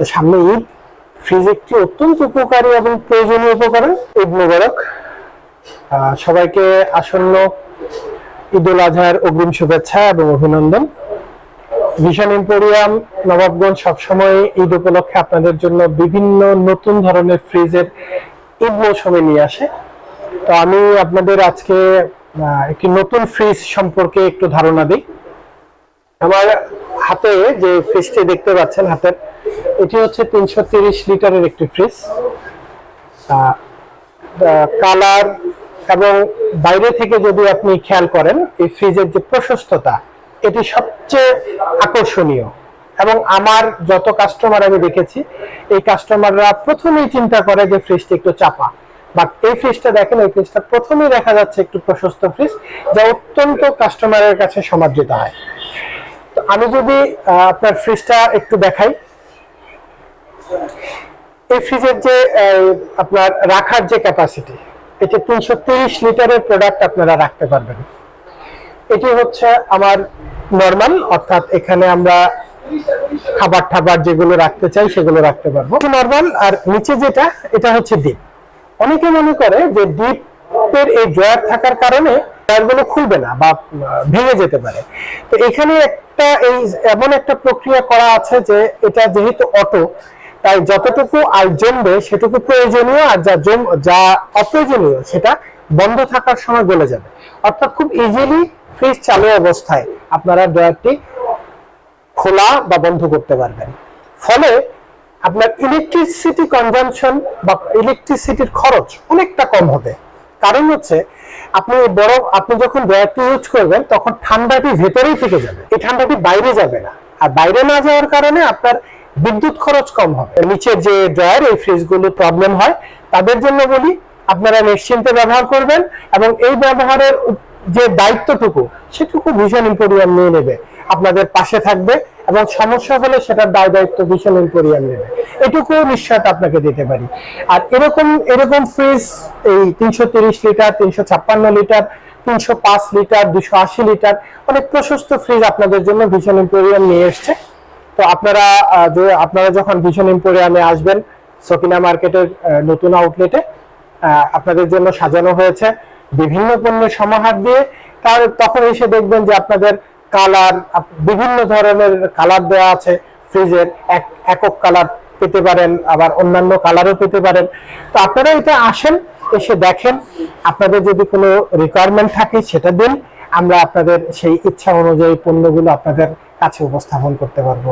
তো সামনে ঈদ ফ্রিজ একটি অত্যন্ত উপকারী এবং প্রয়োজনীয় উপকরণ, ঈদ মোবারক। সবাইকে আসন্ন ঈদ উল আজহার অগ্রিম শুভেচ্ছা এবং অভিনন্দন। ভিশন এম্পোরিয়াম নবাবগঞ্জ সবসময় ঈদ উপলক্ষে আপনাদের জন্য বিভিন্ন নতুন ধরনের ফ্রিজের ঈদ মৌসুমে নিয়ে আসে। তো আমি আপনাদের আজকে একটি নতুন ফ্রিজ সম্পর্কে একটু ধারণা দিই। আমার হাতে যে ফ্রিজটি দেখতে পাচ্ছেন হাতের, এটি হচ্ছে তিনশো তিরিশ লিটারের একটি ফ্রিজ কালার এবং বাইরে থেকে যদি আপনি খেয়াল করেন, এই ফ্রিজের যে প্রশস্ততা, এটি সবচেয়ে আকর্ষণীয়। এবং আমার যত কাস্টমার আমি দেখেছি, এই কাস্টমাররা প্রথমেই চিন্তা করে যে ফ্রিজটি একটু চাপা। বাট এই ফ্রিজটা দেখেন, এই ফ্রিজটা প্রথমেই দেখা যাচ্ছে একটু প্রশস্ত ফ্রিজ যা অত্যন্ত কাস্টমারের কাছে সমাদৃত হয়। তো আমি যদি আপনার ফ্রিজটা একটু দেখাই। এই ফ্রিজের যে আপনার রাখার যে ক্যাপাসিটি এটি তিনশো তিরিশ লিটারের প্রোডাক্ট আপনারা রাখতে পারবেন। এটি হচ্ছে আমার নর্মাল অর্থাৎ এখানে আমরা খাবার টাবার যেগুলো রাখতে চাই, সেগুলো রাখতে পারব। নর্মাল আর নিচে যেটা, এটা হচ্ছে ডিপ অনেকে মনে করে যে ডিপের এই ড্রয়ার থাকার কারণে ড্রয়ারগুলো খুলবে না বা ভেঙে যেতে পারে। তো এখানে একটা এই এমন একটা প্রক্রিয়া করা আছে যে এটা যেহেতু অটো, তাই যতটুকু আর জমবে সেটুকু প্রয়োজনীয় আর যা জম, যা অপ্রয়োজনীয় সেটা বন্ধ থাকার সময় গলে যাবে। অর্থাৎ খুব ইজিলি ফ্রিজ চালু অবস্থায় আপনারা ড্রয়ারটি খোলা বা বন্ধ করতে পারবেন। ফলে আপনার ইলেকট্রিসিটি কনজাম্পশন বা ইলেকট্রিসিটির খরচ অনেকটা কম হবে। কারণ হচ্ছে আপনি বড়, আপনি যখন ব্যাগটি ইউজ করবেন, তখন ঠান্ডাটি ভেতরেই থেকে যাবে। এই ঠান্ডাটি বাইরে যাবে না। আর বাইরে না যাওয়ার কারণে আপনার বিদ্যুৎ খরচ কম হবে। নিচের যে ড্রয়ার, এই ফ্রিজগুলো প্রবলেম হয়। তাদের জন্য বলি, আপনারা নিশ্চিন্তে ব্যবহার করবেন এবং এই ব্যবহারের যে দায়িত্বটুকু সেটুকু ভীষণ ইম্পোরিয়াম নিয়ে নেবে, আপনাদের পাশে থাকবে এবং সমস্যা হলে সেটার দায় দায়িত্ব ভীষণ ইম্পোরিয়াম নেবে। এটুকু নিশ্চয়তা আপনাকে দিতে পারি। আর এরকম এরকম ফ্রিজ এই তিনশো তিরিশ লিটার, তিনশো ছাপ্পান্ন লিটার, তিনশো পাঁচ লিটার, দুশো আশি লিটার, অনেক প্রশস্ত ফ্রিজ আপনাদের জন্য ভীষণ ইম্পোরিয়াম নিয়ে এসছে। তো আপনারা আপনারা যখন ভীষণ ইম্পোরিয়ামে আসবেন সকিনা মার্কেটের নতুন আউটলেটে আপনাদের জন্য সাজানো হয়েছে। বিভিন্ন পণ্যের সমাহার দিয়ে তার তখন এসে দেখবেন যে আপনাদের কালার বিভিন্ন ধরনের কালার দেওয়া আছে ফ্রিজের। এক, একক কালার পেতে পারেন, আবার অন্যান্য কালারও পেতে পারেন। তো আপনারা এটা আসেন, এসে দেখেন। আপনাদের যদি কোনো রিকোয়ারমেন্ট থাকে সেটা দিন। আমরা আপনাদের সেই ইচ্ছা অনুযায়ী পণ্যগুলো আপনাদের কাছে উপস্থাপন করতে পারব।